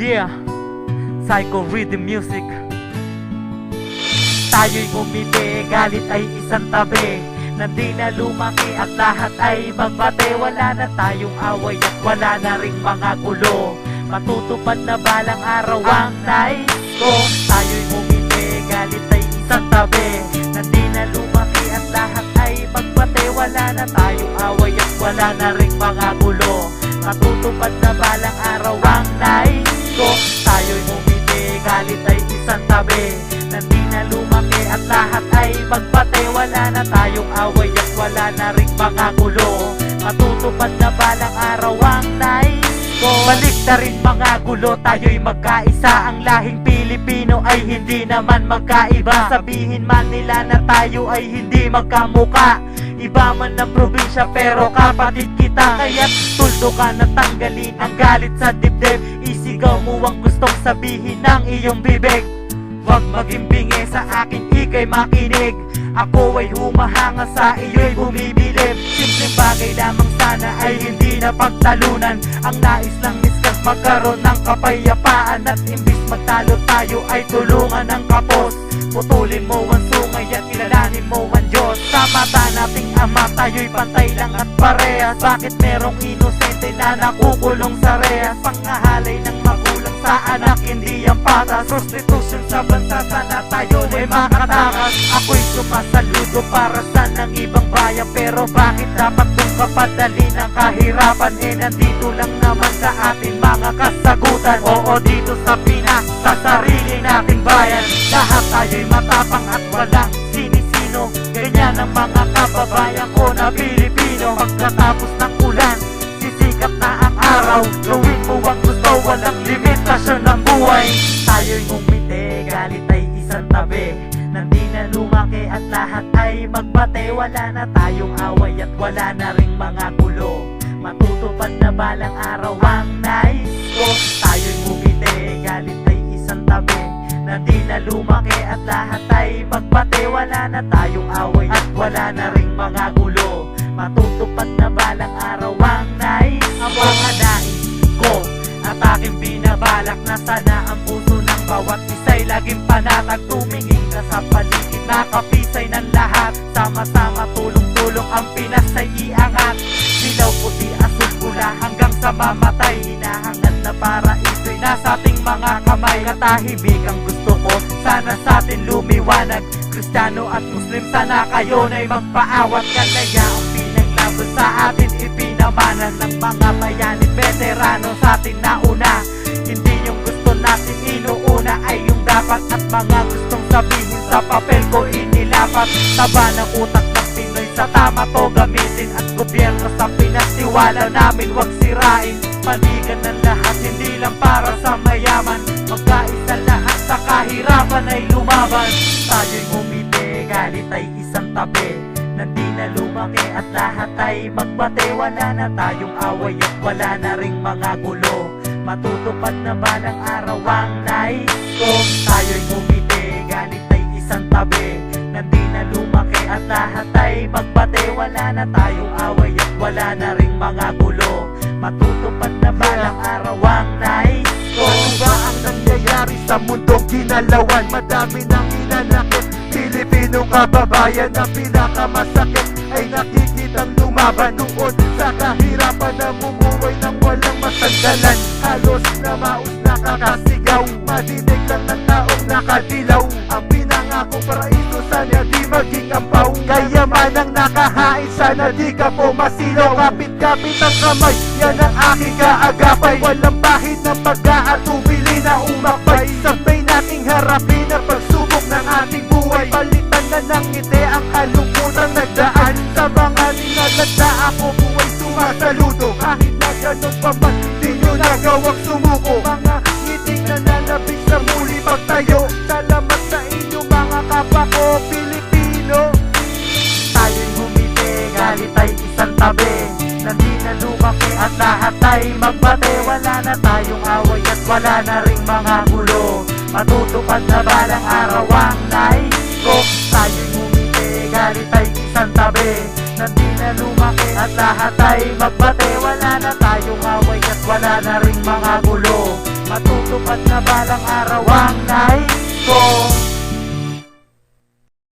Yeah, Psycho Rhythm Music. Tayo'y ngumiti, galit ay isang tabi. Na di na lumaki at lahat ay magbate Wala na tayong away at wala na ring mga gulo. Matutupad na balang araw ang nais ko. Tayo'y ngumiti, galit ay isang tabi. Na di na lumaki at lahat ay magbate Wala na tayong away at wala na ring mga gulo. Matutupad na balang araw ang ko Tayo'y ngumiti, galit ay isang tabi. Nandi na lumaki at lahat ay magpate Wala na tayong away at wala na ring mga gulo Matutupad na balang araw ang nais ko. Balik na rin mga gulo, tayo'y magkaisa. Ang lahing Pilipino ay hindi naman magkaiba. Sabihin man nila na tayo ay hindi magkamuka Iba man ng probinsya pero kapatid kita. Kaya tuldo ka na tanggalin ang galit sa dibdib. Isigaw mo ang gustong sabihin ng iyong bibig. Huwag maging bingi sa akin, ikay makinig. Ako ay humahanga sa iyo'y bumibilib. Simpleng bagay lamang sana ay hindi na pagtalunan Ang nais lang miskas magkaroon ng kapayapaan. At imbis magtalo tayo ay tulungan ng kapos. Putulin mo ang sungay at kilalanin mo ang Diyos. Sa mata nating ama? Tayo'y pantay lang at parehas. Bakit merong inosente na nakukulong sa rehas? Pangahalay ng magulang sa anak hindi yan patas. Prostitution sa bansa sana tayo ay makatakas. Ako'y sumasaludo para sa ng ibang bayan? Pero bakit dapat kung kapadali ng kahirapan? Eh nandito lang naman sa atin mga kasagutan. Oo dito sa Pinas, sa sarili nating bayan Lahat tayo'y matapang at walang sinisino. Ganyan ang mga kababayan ko na Pilipino. Pagkatapos ng ulan, sisikat na ang araw. Gawin mo ang gusto, walang limitasyon ng buhay. Tayo'y ngumiti, galit ay isang tabi. Nandi na lumaki at lahat ay magbate. Wala na tayong away at wala na ring mga gulo. Matutupad na balang araw ang nais ko. Tayo'y ngumiti, galit ay isang tabi. Nandi na lumaki at lahat ay magbate Wala na tayong away at wala na ring mga gulo. Matutupad na balang araw ang nais. Ang mga nais ko At aking binabalak na sana ang puso ng bawat isa'y laging panatag Tumingin ka sa paligid. Nakapisay ng lahat Sama-sama tulong-tulong ang Pinas ay iangat. Dilaw, puti, asul, pula hanggang sa mamatay. Hinahangad na para ito'y nasa ating mga kamay. Katahimik ang gusto ko Sana sa atin lumiwanag. Kristiyano at Muslim sana kayo na'y magpaawat. Kalaya ang pinaglaban sa atin Ipinamanan ng mga bayani Veterano sa atin nauna Hindi yung gusto natin inuuna Ay yung dapat. At mga gustong sabihin Sa papel ko inilapat. Taba ng utak ng Pinoy Sa tama to gamitin. At gobyerno sa Pinas Tiwala namin wag sirain. Panigan ng lahat Hindi lang para sa mayaman. Magkaisa lahat sa kahirapan ay lumaban. Tayo'y ngumiti Galit ay isang tabi. Nandi na lumaki at lahat ay magbate. Wala na tayong away at wala na ring mga gulo. Matutupad na balang araw ang nais ko. Tayo'y ngumiti, galit ay isang tabi. Nandi na lumaki at lahat ay magbate. Wala na tayong away at wala na ring mga gulo. Matutupad na balang araw ang nais ko Ano ba ang nangyayari sa mundong ginalawan? Madami nang inanakit Pilipinong kababayan na pinakamasakit Ay nakikitang lumaban noon Sa kahirapan na mumuhay ng walang masandalan Halos na maus nakakasigaw Madinig lang ng taong nakadilaw Ang pinangakong paraiso sana di maging ampaw Kaya man ang nakahain sana di ka po masilaw Kapit-kapit ang kamay, yan ang aking kaagapay. Walang bahid ng pag-aatubili na umakbay Sabay nating harapin ang pagsubok ng ating buhay. Palitan na ng ngiti ang kalungkutan nagdaan. Sa mga ninalagda ako buhay sumasaludo. Kahit na ganun pa man, di nyo nagawang sumuko. Mga ngiting na nalabig sa muli pagtayo ko Pilipino. Tayo'y humiti, galit ay isang tabi. Nandi na lumaki at lahat ay magbate. Wala na tayong away at wala na ring mga gulo. Matutupad na balang araw ang nais ko Tayo'y humiti, galit ay isang tabi. Nandi na lumaki at lahat ay magbate. Wala na tayong away at wala na ring mga gulo. Matutupad Matutupad na balang araw ang nais ko